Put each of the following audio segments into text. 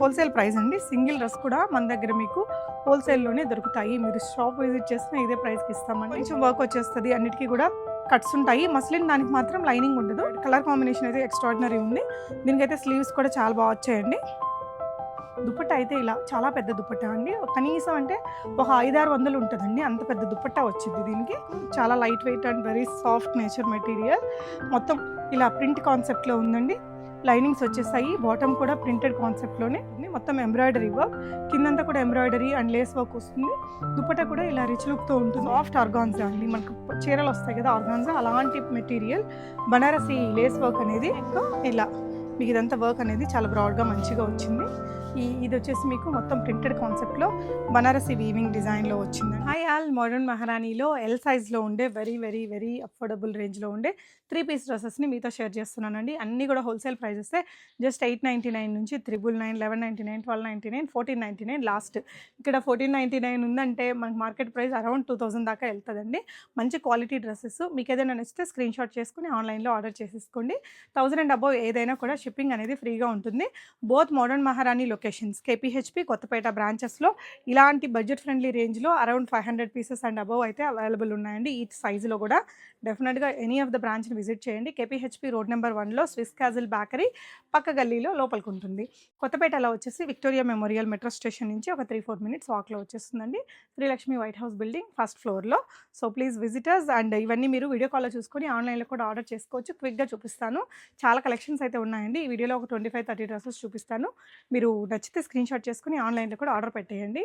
Wholesale price అండి. Single dress కూడా మన దగ్గర మీకు హోల్సేల్లోనే దొరుకుతాయి. మీరు షాప్ విజిట్ చేసినా ఇదే ప్రైస్కి ఇస్తామండి. కొంచెం వర్క్ వచ్చేస్తుంది. అన్నిటికీ కూడా కట్స్ ఉంటాయి. మస్లిన్ దానికి మాత్రం లైనింగ్ ఉండదు. కలర్ కాంబినేషన్ అయితే ఎక్స్ట్రాడినరీ ఉంది. దీనికైతే స్లీవ్స్ కూడా చాలా బాగా వచ్చాయండి. దుపట్టా అయితే ఇలా చాలా పెద్ద దుపట్టా అండి. కనీసం అంటే ఒక ఐదారు వందలు ఉంటుందండి. అంత పెద్ద దుపట్టా వచ్చింది దీనికి. చాలా light weight and very soft nature material. మొత్తం ఇలా ప్రింట్ కాన్సెప్ట్లో ఉందండి. లైనింగ్స్ వచ్చేసాయి. బాటమ్ కూడా ప్రింటెడ్ కాన్సెప్ట్లోనే ఉంది. మొత్తం ఎంబ్రాయిడరీ వర్క్. కిందంతా కూడా ఎంబ్రాయిడరీ అండ్ లేస్ వర్క్ వస్తుంది. దుపట్టా కూడా ఇలా రిచ్ లుక్తో ఉంటుంది. సాఫ్ట్ ఆర్గాన్జా అండి. మనకు చీరలు వస్తాయి కదా ఆర్గాన్జా అలాంటి మెటీరియల్. బనారసి లేస్ వర్క్ అనేది ఇంకా ఇలా. మీకు ఇదంతా వర్క్ అనేది చాలా బ్రాడ్గా మంచిగా వచ్చింది. ఈ ఇది వచ్చేసి మీకు మొత్తం ప్రింటెడ్ కాన్సెప్ట్లో బనారసి వీవింగ్ డిజైన్లో వచ్చింది హై ఆల్ మోడర్న్ మహారాణిలో ఎల్ సైజ్లో ఉండే వెరీ వెరీ వెరీ అఫోర్డబుల్ రేంజ్లో ఉండే త్రీ పీస్ డ్రెస్సెస్ని మీతో షేర్ చేస్తున్నానండి. అన్నీ కూడా wholesale prices just eight ninety nine నుంచి triple nine eleven ninety nine twelve ninety nine fourteen ninety nine last ఇక్కడ ఫోర్టీన్ నైంటీ నైన్ ఉందంటే మనకు market price around two thousand దాకా వెళ్తుందండి. మంచి క్వాలిటీ డ్రెస్సెస్ మీకు ఏదైనా నచ్చితే స్క్రీన్ షాట్ చేసుకుని ఆన్లైన్లో ఆర్డర్ చేసేసుకోండి. థౌసండ్ అండ్ అబౌవ్ ఏదైనా కూడా షిప్పింగ్ అనేది ఫ్రీగా ఉంటుంది. Both modern Maharani locations KPHB Kothapet బ్రాంచెస్లో ఇలాంటి బడ్జెట్ ఫ్రెండ్లీ రేంజ్లో around five hundred pieces and above అయితే అవైలబుల్ ఉన్నాయండి. ఈ సైజులో కూడా డెఫినెట్గా ఎనీ ఆఫ్ ద బ్రాంచ్ని విజిట్ చేయండి. కేపీహెచ్పి రోడ్ నెంబర్ వన్లో స్విస్ క్యాజిల్ బేకరీ పక్క గల్లీలో లోపలికి ఉంటుంది. కొత్తపేటలో వచ్చేసి విక్టోరియా మెమోరియల్ మెట్రో స్టేషన్ నుంచి ఒక త్రీ ఫోర్ మినిట్స్ వాక్లో వచ్చేస్తుందండి. Srilakshmi white house building first ఫ్లోర్లో. సో ప్లీజ్ విజిటర్స్ అండ్ ఇవన్నీ మీరు వీడియో కాల్లో చూసుకొని ఆన్లైన్లో కూడా ఆర్డర్ చేసుకోవచ్చు. క్విక్గా చూపిస్తాను. చాలా కలెక్షన్స్ అయితే ఉన్నాయండి. ఈ వీడియోలో ఒక ట్వంటీ ఫైవ్ థర్టీ డ్రెస్సెస్ చూపిస్తాను. మీరు నచ్చితే స్క్రీన్ షాట్ చేసుకుని ఆన్లైన్లో కూడా ఆర్డర్ పెట్టేయండి.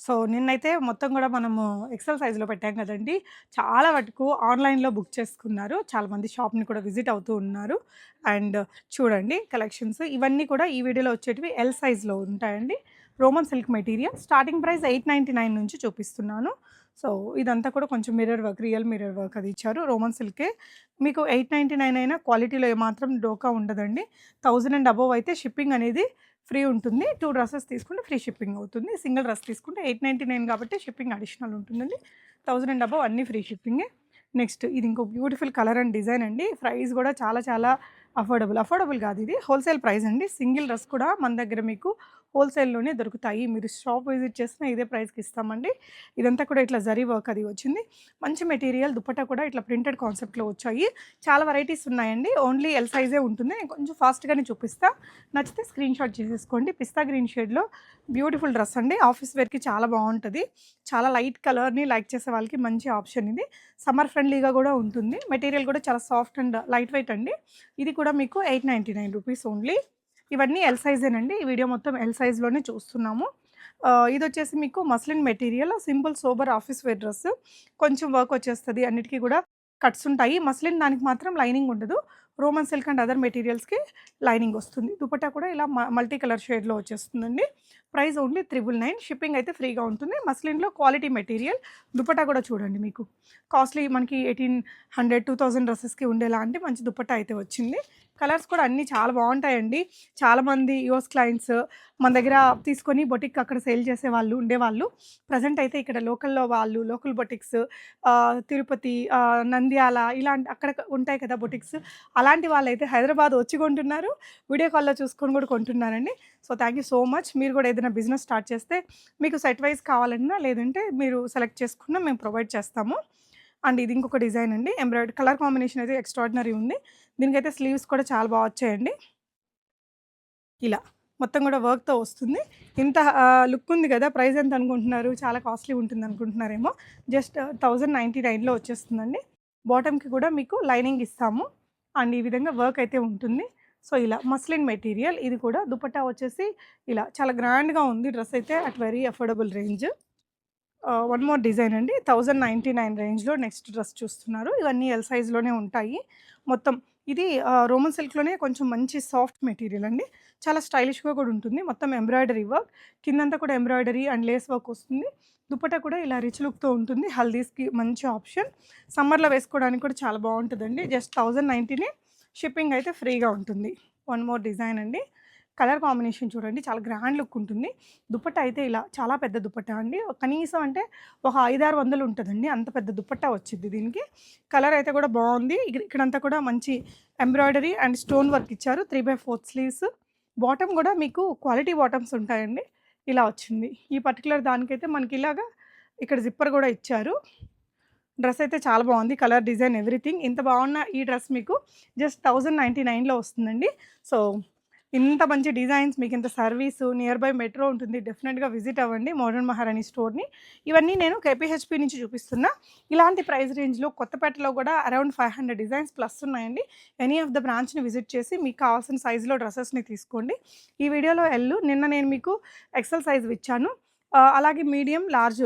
సో నిన్నైతే మొత్తం కూడా మనము ఎక్సెల్ సైజ్లో పెట్టాం కదండి. చాలా వరకు ఆన్లైన్లో బుక్ చేసుకున్నారు. చాలామంది షాప్ని కూడా విజిట్ అవుతూ ఉన్నారు. అండ్ చూడండి కలెక్షన్స్. ఇవన్నీ కూడా ఈ వీడియోలో వచ్చేటివి ఎల్ సైజ్లో ఉంటాయండి. Roman silk material. Starting price eight ninety nine నుంచి చూపిస్తున్నాను. సో ఇదంతా కూడా కొంచెం mirror work real mirror work అది ఇచ్చారు రోమన్ సిల్కే. మీకు ఎయిట్ నైంటీ నైన్ అయినా క్వాలిటీలో ఏమాత్రం డోకా ఉండదండి. థౌజండ్ అండ్ అబోవ్ అయితే షిప్పింగ్ అనేది ఫ్రీ ఉంటుంది. టూ డ్రెస్సెస్ తీసుకుంటే ఫ్రీ షిప్పింగ్ అవుతుంది. సింగిల్ డ్రెస్ తీసుకుంటే ఎయిట్ నైంటీ నైన్ కాబట్టి షిప్పింగ్ అడిషనల్ ఉంటుందండి. థౌజండ్ అండ్ అబవ్ అన్నీ ఫ్రీ షిప్పింగే. నెక్స్ట్ ఇది ఇంకో బ్యూటిఫుల్ కలర్ అండ్ డిజైన్ అండి. ప్రైస్ కూడా చాలా చాలా అఫోర్డబుల్. అఫోర్డబుల్ కాదు ఇది. హోల్సేల్ ప్రైస్ అండి. సింగిల్ డ్రెస్ కూడా మన దగ్గర మీకు హోల్సేల్లోనే దొరుకుతాయి. మీరు షాప్ విజిట్ చేసినా ఇదే ప్రైస్కి ఇస్తామండి. ఇదంతా కూడా ఇట్లా జరీ వర్క్ అది వచ్చింది. మంచి మెటీరియల్ దుపట్టా కూడా ఇట్లా ప్రింటెడ్ కాన్సెప్ట్లో వచ్చాయి. చాలా వెరైటీస్ ఉన్నాయండి. ఓన్లీ ఎల్ సైజే ఉంటుంది. నేను కొంచెం ఫాస్ట్గానే చూపిస్తా. నచ్చితే స్క్రీన్ షాట్ చేసేసుకోండి. పిస్తా గ్రీన్ షేడ్లో బ్యూటిఫుల్ డ్రెస్ అండి. ఆఫీస్ వేర్కి చాలా బాగుంటుంది. చాలా లైట్ కలర్ని లైక్ చేసే వాళ్ళకి మంచి ఆప్షన్ ఇది. సమ్మర్ ఫ్రెండ్లీగా కూడా ఉంటుంది. మెటీరియల్ కూడా చాలా సాఫ్ట్ అండ్ లైట్ వెయిట్ అండి. ఇది కూడా మీకు eight ninety nine rupees only ఇవన్నీ ఎల్ సైజేనండి ఈ వీడియో మొత్తం ఎల్ సైజ్లోనే చూస్తున్నాము. ఇది వచ్చేసి మీకు muslin material simple sober office wear dress కొంచెం వర్క్ వచ్చేస్తుంది. అన్నిటికీ కూడా కట్స్ ఉంటాయి. మస్లిన్ దానికి మాత్రం లైనింగ్ ఉండదు. రోమన్ సిల్క్ అండ్ అదర్ మెటీరియల్స్కి లైనింగ్ వస్తుంది. దుపట్టా కూడా ఇలా మల్టీ కలర్ షేడ్లో వచ్చేస్తుందండి. Price only triple nine. Shipping అయితే ఫ్రీగా ఉంటుంది. మస్లిన్లో క్వాలిటీ మెటీరియల్. దుపట్టా కూడా చూడండి మీకు. కాస్ట్లీ మనకి ఎయిటీన్ హండ్రెడ్ టూ థౌజండ్ డ్రెస్సెస్కి ఉండేలాంటి మంచి దుపట్టా అయితే వచ్చింది. కలర్స్ కూడా అన్నీ చాలా బాగుంటాయండి. చాలామంది యుఎస్ క్లయింట్స్ మన దగ్గర తీసుకొని బొటిక్ అక్కడ సేల్ చేసే వాళ్ళు ఉండేవాళ్ళు. ప్రజెంట్ అయితే ఇక్కడ లోకల్లో వాళ్ళు లోకల్ బొటిక్స్ తిరుపతి నంద్యాల ఇలాంటి అక్కడ ఉంటాయి కదా బొటిక్స్. అలాంటి వాళ్ళు అయితే హైదరాబాద్ వచ్చి కొంటున్నారు. వీడియో కాల్లో చూసుకొని కూడా కొంటున్నారండి. So thank you so much. మీరు కూడా ఏదైనా బిజినెస్ స్టార్ట్ చేస్తే మీకు సెట్ వైజ్ కావాలన్నా లేదంటే మీరు సెలెక్ట్ చేసుకున్నా మేము ప్రొవైడ్ చేస్తాము. అండ్ ఇది ఇంకొక డిజైన్ అండి. ఎంబ్రాయిడరీ కలర్ కాంబినేషన్ అయితే ఎక్స్ట్రాడినరీ ఉంది. దీనికైతే స్లీవ్స్ కూడా చాలా బాగా వచ్చాయండి. ఇలా మొత్తం కూడా వర్క్తో వస్తుంది. ఇంత లుక్ ఉంది కదా ప్రైస్ ఎంత అనుకుంటున్నారు? చాలా కాస్ట్లీ ఉంటుంది అనుకుంటున్నారేమో. జస్ట్ థౌజండ్ నైంటీ నైన్లో వచ్చేస్తుందండి. బాటమ్కి కూడా మీకు లైనింగ్ ఇస్తాము. అండ్ ఈ విధంగా వర్క్ అయితే ఉంటుంది. సో ఇలా మస్లిన్ మెటీరియల్ ఇది కూడా దుపట్టా వచ్చేసి ఇలా చాలా గ్రాండ్గా ఉంది. డ్రెస్ అయితే at very affordable range. One more design అండి. థౌజండ్ నైంటీ నైన్ రేంజ్లో నెక్స్ట్ డ్రెస్ చూస్తున్నారు. ఇవన్నీ ఎల్ సైజ్లోనే ఉంటాయి. మొత్తం ఇది రోమన్ సిల్క్లోనే కొంచెం మంచి సాఫ్ట్ మెటీరియల్ అండి. చాలా స్టైలిష్గా కూడా ఉంటుంది. మొత్తం ఎంబ్రాయిడరీ వర్క్. కిందంతా కూడా ఎంబ్రాయిడరీ అండ్ లేస్ వర్క్ వస్తుంది. దుపట్టా కూడా ఇలా రిచ్ లుక్తో ఉంటుంది. హల్దీస్కి మంచి ఆప్షన్. సమ్మర్లో వేసుకోవడానికి కూడా చాలా బాగుంటుందండి. జస్ట్ థౌజండ్ నైంటీనే షిప్పింగ్ అయితే ఫ్రీగా ఉంటుంది. వన్ మోర్ డిజైన్ అండి. కలర్ కాంబినేషన్ చూడండి. చాలా గ్రాండ్ లుక్ ఉంటుంది. దుప్పట్ట అయితే ఇలా చాలా పెద్ద దుప్పట్ట అండి. కనీసం అంటే ఒక ఐదారు వందలు ఉంటుందండి. అంత పెద్ద దుప్పట్ట వచ్చింది దీనికి. కలర్ అయితే కూడా బాగుంది. ఇక్కడ- ఇక్కడంతా కూడా మంచి ఎంబ్రాయిడరీ అండ్ స్టోన్ వర్క్ ఇచ్చారు. Three by fourth sleeves. Bottom కూడా మీకు క్వాలిటీ బాటమ్స్ ఉంటాయండి. ఇలా వచ్చింది. ఈ పర్టికులర్ దానికైతే మనకి ఇలాగా ఇక్కడ జిప్పర్ కూడా ఇచ్చారు. డ్రెస్ అయితే చాలా బాగుంది. Colour design everything. ఇంత బాగున్న ఈ డ్రెస్ మీకు జస్ట్ థౌజండ్ నైంటీ నైన్లో వస్తుందండి. సో ఇంత మంచి డిజైన్స్ మీకు ఇంత సర్వీసు నియర్ బై మెట్రో ఉంటుంది. డెఫినెట్గా విజిట్ అవ్వండి మోడర్న్ మహారాణి స్టోర్ని. ఇవన్నీ నేను కేపీహెచ్పి నుంచి చూపిస్తున్నా. ఇలాంటి ప్రైస్ రేంజ్లో కొత్తపేటలో కూడా around five hundred designs plus ఉన్నాయండి. ఎనీ ఆఫ్ ద బ్రాంచ్ని విజిట్ చేసి మీకు కావాల్సిన సైజులో డ్రెస్సెస్ని తీసుకోండి. ఈ వీడియోలో ఎల్లు నిన్న నేను మీకు ఎక్సెల్ సైజ్ ఇచ్చాను అలాగే మీడియం లార్జ్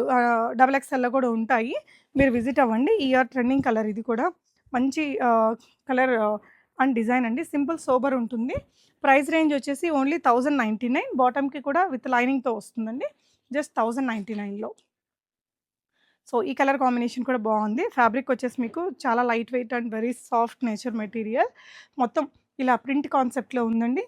డబల్ ఎక్స్ఎల్లో కూడా ఉంటాయి. మీరు విజిట్ అవ్వండి. ఈ ఇయర్ ట్రెండింగ్ కలర్ ఇది కూడా. మంచి కలర్ అండ్ డిజైన్ అండి. సింపుల్ సోబర్ ఉంటుంది. ప్రైస్ రేంజ్ వచ్చేసి ఓన్లీ థౌజండ్ నైంటీ నైన్. బాటమ్కి కూడా విత్ లైనింగ్తో వస్తుందండి. జస్ట్ థౌజండ్ నైంటీ నైన్లో సో ఈ కలర్ కాంబినేషన్ కూడా బాగుంది. ఫ్యాబ్రిక్ వచ్చేసి మీకు చాలా light weight and very soft nature material. మొత్తం ఇలా ప్రింట్ కాన్సెప్ట్లో ఉందండి.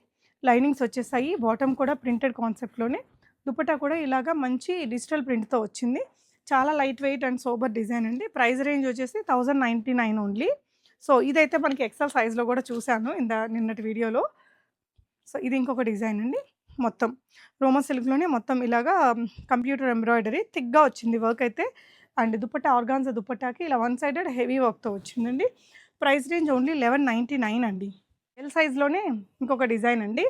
లైనింగ్స్ వచ్చేసాయి. బాటమ్ కూడా ప్రింటెడ్ కాన్సెప్ట్లోనే. దుపట్టా కూడా ఇలాగా మంచి డిజిటల్ ప్రింట్తో వచ్చింది. చాలా light weight and sober design అండి. ప్రైస్ రేంజ్ వచ్చేసి thousand ninety nine only. So ఇదైతే మనకి ఎక్సెల్ సైజ్లో కూడా చూశాను ఇంద నిన్నటి వీడియోలో. సో ఇది ఇంకొక డిజైన్ అండి మొత్తం. రోమన్ సిల్క్లోనే మొత్తం ఇలాగా కంప్యూటర్ ఎంబ్రాయిడరీ థిక్గా వచ్చింది వర్క్ అయితే. అండ్ దుపట్టా ఆర్గాన్జా దుపట్టాకి ఇలా వన్ సైడెడ్ హెవీ వర్క్తో వచ్చిందండి. Price range only eleven ninety nine అండి. ఎల్ సైజ్లోనే ఇంకొక డిజైన్ అండి.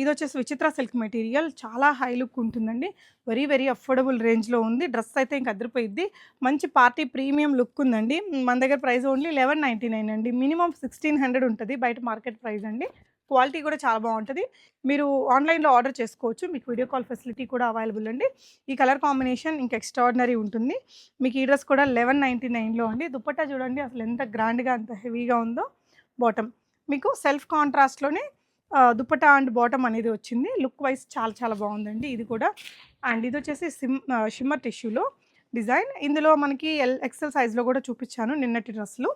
ఇది వచ్చేసి విచిత్ర సిల్క్ మెటీరియల్ చాలా హై లుక్ ఉంటుందండి. వెరీ వెరీ అఫోర్డబుల్ రేంజ్లో ఉంది. డ్రెస్ అయితే ఇంక అదిరిపోయిద్ది. మంచి పార్టీ ప్రీమియం లుక్ ఉందండి. మన దగ్గర price only eleven ninety nine అండి. మినిమం సిక్స్టీన్ హండ్రెడ్ ఉంటుంది బయట మార్కెట్ ప్రైస్ అండి. క్వాలిటీ కూడా చాలా బాగుంటుంది. మీరు ఆన్లైన్లో ఆర్డర్ చేసుకోవచ్చు. మీకు వీడియో కాల్ ఫెసిలిటీ కూడా అవైలబుల్ అండి. ఈ కలర్ కాంబినేషన్ ఇంకా ఎక్స్ట్రాడినరీ ఉంటుంది. మీకు ఈ డ్రెస్ కూడా లెవెన్ నైంటీ నైన్లో అండి. దుపట్టా చూడండి అసలు ఎంత గ్రాండ్గా అంత హెవీగా ఉందో. బాటమ్ మీకు సెల్ఫ్ కాంట్రాస్ట్లోనే దుపటా అండ్ బాటమ్ అనేది వచ్చింది. లుక్ వైజ్ చాలా చాలా బాగుందండి ఇది కూడా. అండ్ ఇది వచ్చేసి సిమ్ షిమ్మర్ టిష్యూలో డిజైన్. ఇందులో మనకి ఎల్ ఎక్సెల్ సైజ్లో కూడా చూపించాను నిన్నటి డ్రెస్సులు.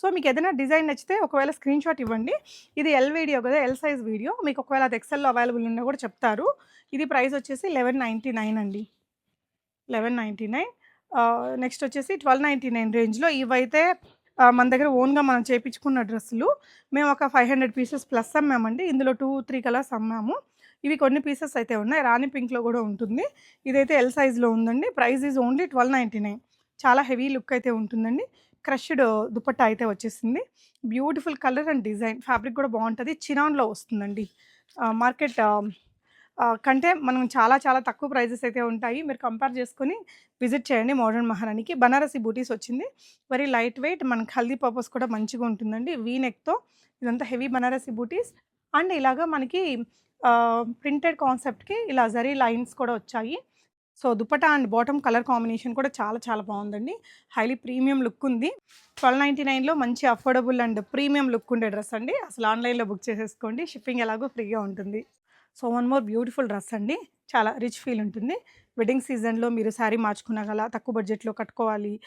సో మీకు ఏదైనా డిజైన్ నచ్చితే ఒకవేళ స్క్రీన్ షాట్ ఇవ్వండి. ఇది ఎల్ వీడియో కదా ఎల్ సైజ్ వీడియో. మీకు ఒకవేళ అది ఎక్సెల్లో అవైలబుల్ ఉన్నా కూడా చెప్తారు. ఇది ప్రైస్ వచ్చేసి లెవెన్ నైంటీ నైన్ అండి. Eleven ninety nine. నెక్స్ట్ వచ్చేసి ట్వెల్వ్ నైంటీ నైన్ రేంజ్లో ఇవైతే మన దగ్గర ఓన్గా మనం చేయించుకున్న డ్రెస్సులు. మేము ఒక ఫైవ్ హండ్రెడ్ పీసెస్ ప్లస్ అమ్మామండి. ఇందులో టూ త్రీ కలర్స్ అమ్మాము. ఇవి కొన్ని పీసెస్ అయితే ఉన్నాయి. రాణి పింక్లో కూడా ఉంటుంది. ఇదైతే ఎల్ సైజ్లో ఉందండి. Price is only twelve ninety nine. చాలా హెవీ లుక్ అయితే ఉంటుందండి. క్రష్డ్ దుపట్టా అయితే వచ్చేసింది. Beautiful colour and design. Fabric కూడా బాగుంటుంది. చినాన్లో వస్తుందండి. మార్కెట్ కంటే మనం చాలా చాలా తక్కువ ప్రైజెస్ అయితే ఉంటాయి. మీరు కంపేర్ చేసుకొని విజిట్ చేయండి మోడర్న్ మహారాణికి. బనారసి బూటీస్ వచ్చింది. వెరీ లైట్ వెయిట్ మనకి హల్దీ పర్పస్ కూడా మంచిగా ఉంటుందండి. వీ నెక్తో ఇదంతా హెవీ బనారసి బూటీస్. అండ్ ఇలాగా మనకి ప్రింటెడ్ కాన్సెప్ట్కి ఇలా జరీ లైన్స్ కూడా వచ్చాయి. So dupatta and bottom colour combination కూడా చాలా చాలా బాగుందండి. హైలీ ప్రీమియం లుక్ ఉంది. ట్వెల్వ్ నైంటీ నైన్లో మంచి అఫోర్డబుల్ అండ్ ప్రీమియం లుక్ ఉండే డ్రెస్ అండి. అసలు ఆన్లైన్లో బుక్ చేసేసుకోండి. షిప్పింగ్ ఎలాగో ఫ్రీగా ఉంటుంది. So one more beautiful dress అండి. చాలా రిచ్ ఫీల్ ఉంటుంది. వెడ్డింగ్ సీజన్లో మీరు శారీ మార్చుకున్నా గల తక్కువ బడ్జెట్లో కట్టుకోవాలి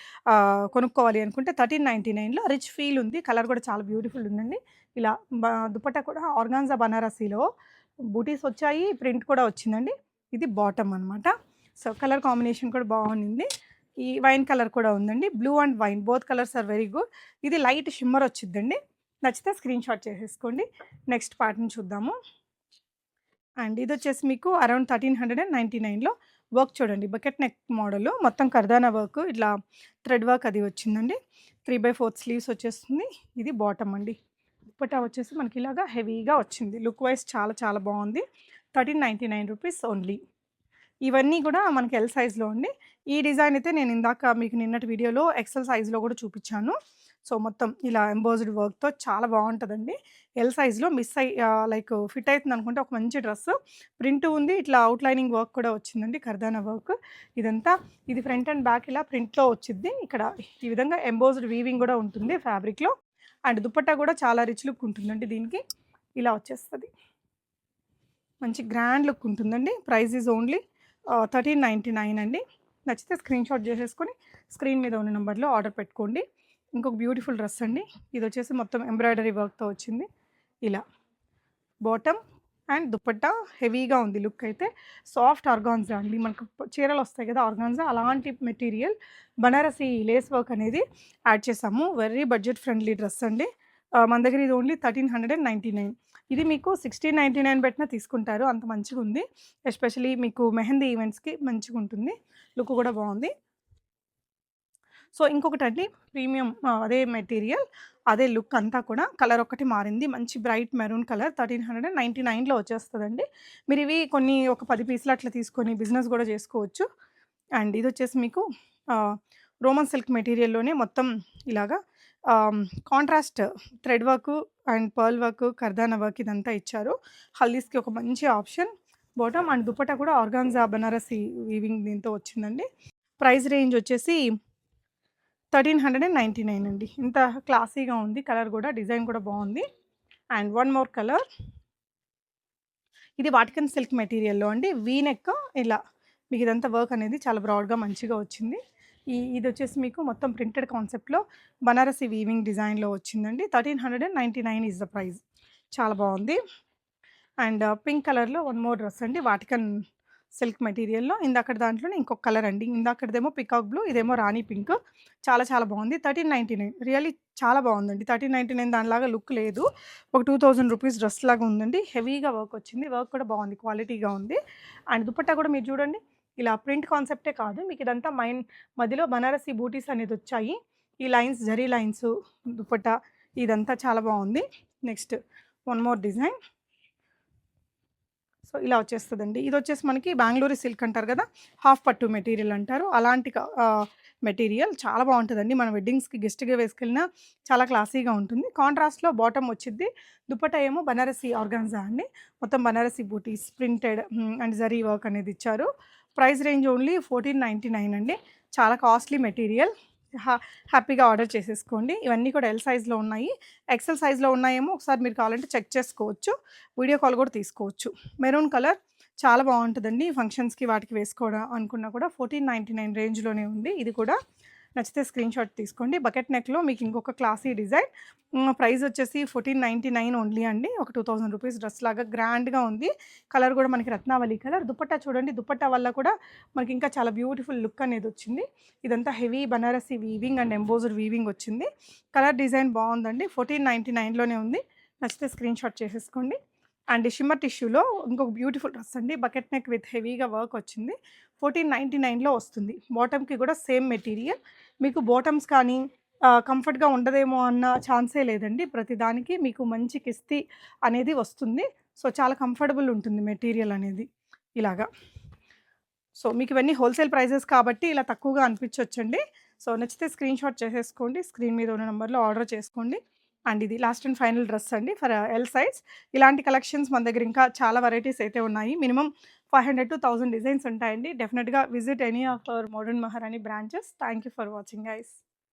కొనుక్కోవాలి అనుకుంటే థర్టీన్ నైంటీ నైన్లో రిచ్ ఫీల్ ఉంది. కలర్ కూడా చాలా బ్యూటిఫుల్ ఉందండి. ఇలా బ- దుపట్టా కూడా ఆర్గాన్జా బనారసీలో బూటీస్ వచ్చాయి ప్రింట్ కూడా వచ్చిందండి. ఇది బాటమ్ అనమాట సో కలర్ కాంబినేషన్ కూడా బాగుంది. ఈ వైన్ కలర్ కూడా ఉందండి. Blue and wine both colours are very good ఇది లైట్ షిమ్మర్ వచ్చిందండి నచ్చితే స్క్రీన్ షాట్ చేసేసుకోండి నెక్స్ట్ పార్ట్ని చూద్దాము. అండ్ ఇది వచ్చేసి మీకు around thirteen hundred and ninety నైన్లో వర్క్ చూడండి. బకెట్ నెక్ మోడల్ మొత్తం కర్దానా వర్క్ ఇట్లా థ్రెడ్ వర్క్ అది వచ్చిందండి. త్రీ బై ఫోర్త్ స్లీవ్స్ వచ్చేస్తుంది. ఇది బాటమ్ అండి. దుపట్టా వచ్చేసి మనకి ఇలాగా హెవీగా వచ్చింది. లుక్ వైజ్ చాలా చాలా బాగుంది. Thirteen ninety nine rupees only. ఇవన్నీ కూడా మనకి ఎల్ సైజ్లో అండి. ఈ డిజైన్ అయితే నేను ఇందాక మీకు నిన్నటి వీడియోలో ఎక్సెల్ సైజ్లో కూడా చూపించాను. సో మొత్తం ఇలా ఎంబోజ్డ్ వర్క్తో చాలా బాగుంటుందండి ఎల్ సైజ్లో మిస్ అయ్యి లైక్ ఫిట్ అవుతుంది అనుకుంటే ఒక మంచి డ్రెస్. ప్రింట్ ఉంది ఇట్లా అవుట్లైనింగ్ వర్క్ కూడా వచ్చిందండి కర్దానా వర్క్. ఇదంతా ఇది ఫ్రంట్ అండ్ బ్యాక్ ఇలా ప్రింట్లో వచ్చింది ఇక్కడ ఈ విధంగా ఎంబోజ్డ్ వీవింగ్ కూడా ఉంటుంది ఫ్యాబ్రిక్లో. అండ్ దుపట్టా కూడా చాలా రిచ్ లుక్ ఉంటుందండి దీనికి. ఇలా వచ్చేస్తుంది. మంచి గ్రాండ్ లుక్ ఉంటుందండి. Price is only thirteen ninety nine అండి. నచ్చితే స్క్రీన్ షాట్ చేసేసుకొని స్క్రీన్ మీద ఉన్న నెంబర్లో ఆర్డర్ పెట్టుకోండి. ఇంకొక బ్యూటిఫుల్ డ్రెస్ అండి. ఇది వచ్చేసి మొత్తం ఎంబ్రాయిడరీ వర్క్తో వచ్చింది. ఇలా. బాటమ్ అండ్ దుపట్టా హెవీగా ఉంది లుక్ అయితే. సాఫ్ట్ ఆర్గాన్జా అండి. మనకు చీరలు వస్తాయి కదా ఆర్గాన్జా అలాంటి మెటీరియల్ బనారసి లేస్ వర్క్ అనేది యాడ్ చేసాము. వెరీ బడ్జెట్ ఫ్రెండ్లీ డ్రెస్ అండి. మన దగ్గర ఇది only thirteen hundred and ninety nine ఇది మీకు సిక్స్టీన్ నైంటీ నైన్ పెట్టినా తీసుకుంటారు. అంత మంచిగా ఉంది ఎస్పెషలీ మీకు మెహందీ ఈవెంట్స్కి మంచిగా ఉంటుంది లుక్ కూడా బాగుంది. సో ఇంకొకటి అండి ప్రీమియం అదే మెటీరియల్ అదే లుక్ అంతా కూడా కలర్ ఒకటి మారింది. మంచి bright maroon colour thirteen hundred and ninety నైన్లో వచ్చేస్తుందండి. మీరు ఇవి కొన్ని ఒక పది పీసులు అట్లా తీసుకొని బిజినెస్ కూడా చేసుకోవచ్చు. అండ్ ఇది వచ్చేసి మీకు రోమన్ సిల్క్ మెటీరియల్లోనే మొత్తం ఇలాగా contrast thread work and pearl work కర్దానా work ఇదంతా ఇచ్చారు. హల్దీస్కి ఒక మంచి ఆప్షన్. బాటమ్ అండ్ దుపట్టా కూడా ఆర్గాన్జా బనారసి వీవింగ్ దీంతో వచ్చిందండి. ప్రైస్ రేంజ్ వచ్చేసి thirteen hundred and ninety nine అండి. ఇంత క్లాసీగా ఉంది కలర్ కూడా డిజైన్ కూడా బాగుంది. And one more colour. ఇది వాటికన్ సిల్క్ మెటీరియల్లో అండి. వీనెక్ ఇలా. మీకు ఇదంతా వర్క్ అనేది చాలా బ్రాడ్గా మంచిగా వచ్చింది. ఈ ఇది వచ్చేసి మీకు మొత్తం ప్రింటెడ్ కాన్సెప్ట్లో బనారసి వీవింగ్ డిజైన్లో వచ్చిందండి. Thirteen hundred and ninety nine is the price చాలా బాగుంది. అండ్ పింక్ కలర్లో వన్ మోర్ డ్రెస్ అండి. వాటికన్ సిల్క్ మెటీరియల్‌లో ఇందాకడ దాంట్లోనే ఇంకొక కలర్ అండి. ఇందాకటిదేమో పికాక్ బ్లూ, ఇదేమో రాణి పింక్. చాలా చాలా బాగుంది. 1399 రియల్లీ చాలా బాగుందండి. 1399 దానిలాగా లుక్ లేదు. ఒక 2000 రూపీస్ డ్రెస్ లాగా ఉందండి. హెవీగా వర్క్ వచ్చింది. వర్క్ కూడా బాగుంది. క్వాలిటీగా ఉంది. అండ్ దుపట్టా కూడా మీరు చూడండి. ఇలా ప్రింట్ కాన్సెప్టే కాదు. మీకు ఇదంతా మైండ్ మధ్యలో బనారసి బూటీస్ అనేది వచ్చాయి. ఈ లైన్స్ జరీ లైన్స్ దుపట్టా ఇదంతా చాలా బాగుంది. Next one more design. So ఇలా వచ్చేస్తుందండి. ఇది వచ్చేసి మనకి బెంగళూరు సిల్క్ అంటారు కదా హాఫ్ పట్టు మెటీరియల్ అంటారు. అలాంటి మెటీరియల్ చాలా బాగుంటుందండి. మన వెడ్డింగ్స్కి గెస్ట్గా వేసుకెళ్ళినా చాలా క్లాసీగా ఉంటుంది. కాంట్రాస్ట్లో బాటమ్ వచ్చింది దుపట్టా ఏమో బనారసి ఆర్గాన్జా అండి. మొత్తం బనారసి బూటీస్ ప్రింటెడ్ అండ్ జరీ వర్క్ అనేది ఇచ్చారు. Price range only fourteen ninety nine అండి. చాలా కాస్ట్లీ మెటీరియల్. హ్యాపీగా ఆర్డర్ చేసేసుకోండి. ఇవన్నీ కూడా ఎల్ సైజ్లో ఉన్నాయి. ఎక్సెల్ సైజ్లో ఉన్నాయేమో ఒకసారి మీరు కావాలంటే చెక్ చేసుకోవచ్చు. వీడియో కాల్ కూడా తీసుకోవచ్చు. మెరూన్ కలర్ చాలా బాగుంటుందండి. ఫంక్షన్స్కి వాటికి వేసుకోవడం అనుకున్నా కూడా ఫోర్టీన్ నైంటీ నైన్ రేంజ్లోనే ఉంది. ఇది కూడా నచ్చితే స్క్రీన్ షాట్ తీసుకోండి. బకెట్ నెక్లో మీకు ఇంకొక క్లాసీ డిజైన్ ప్రైస్ వచ్చేసి ఫోర్టీన్ నైంటీ నైన్ ఓన్లీ అండి. ఒక టూ థౌసండ్ రూపీస్ డ్రెస్ లాగా గ్రాండ్గా ఉంది. కలర్ కూడా మనకి రత్నావళి కలర్ దుపట్టా చూడండి. దుపట్టా వల్ల కూడా మనకి ఇంకా చాలా బ్యూటిఫుల్ లుక్ అనేది వచ్చింది. ఇదంతా heavy Banarasi weaving and embosser weaving వచ్చింది. కలర్ డిజైన్ బాగుందండి. ఫోర్టీన్ నైంటీ నైన్లోనే ఉంది. నచ్చితే స్క్రీన్ షాట్ చేసేసుకోండి. అండ్ షిమ్మర్ టిష్యూలో ఇంకొక బ్యూటిఫుల్ డ్రెస్ అండి. బకెట్ నెక్ విత్ హెవీగా వర్క్ వచ్చింది. ఫోర్టీన్ నైంటీ నైన్లో వస్తుంది. బాటమ్కి కూడా సేమ్ మెటీరియల్. మీకు బాటమ్స్ కానీ కంఫర్ట్గా ఉండదేమో అన్న ఛాన్సే లేదండి. ప్రతిదానికి మీకు మంచి కిస్తీ అనేది వస్తుంది. సో చాలా కంఫర్టబుల్ ఉంటుంది మెటీరియల్ అనేది ఇలాగా. సో మీకు ఇవన్నీ హోల్సేల్ ప్రైజెస్ కాబట్టి ఇలా తక్కువగా అనిపించవచ్చండి సో నచ్చితే స్క్రీన్ షాట్ చేసేసుకోండి. స్క్రీన్ మీద ఉన్న నెంబర్లో ఆర్డర్ చేసుకోండి. అండ్ ఇది లాస్ట్ అండ్ ఫైనల్ డ్రెస్ అండి ఫర్ ఎల్ సైజ్. ఇలాంటి కలెక్షన్స్ మన దగ్గర ఇంకా చాలా వెరైటీస్ అయితే ఉన్నాయి. Minimum five hundred to thousand designs ఉంటాయండి. డెఫినెట్గా visit any of our modern Maharani branches. Thank you for watching guys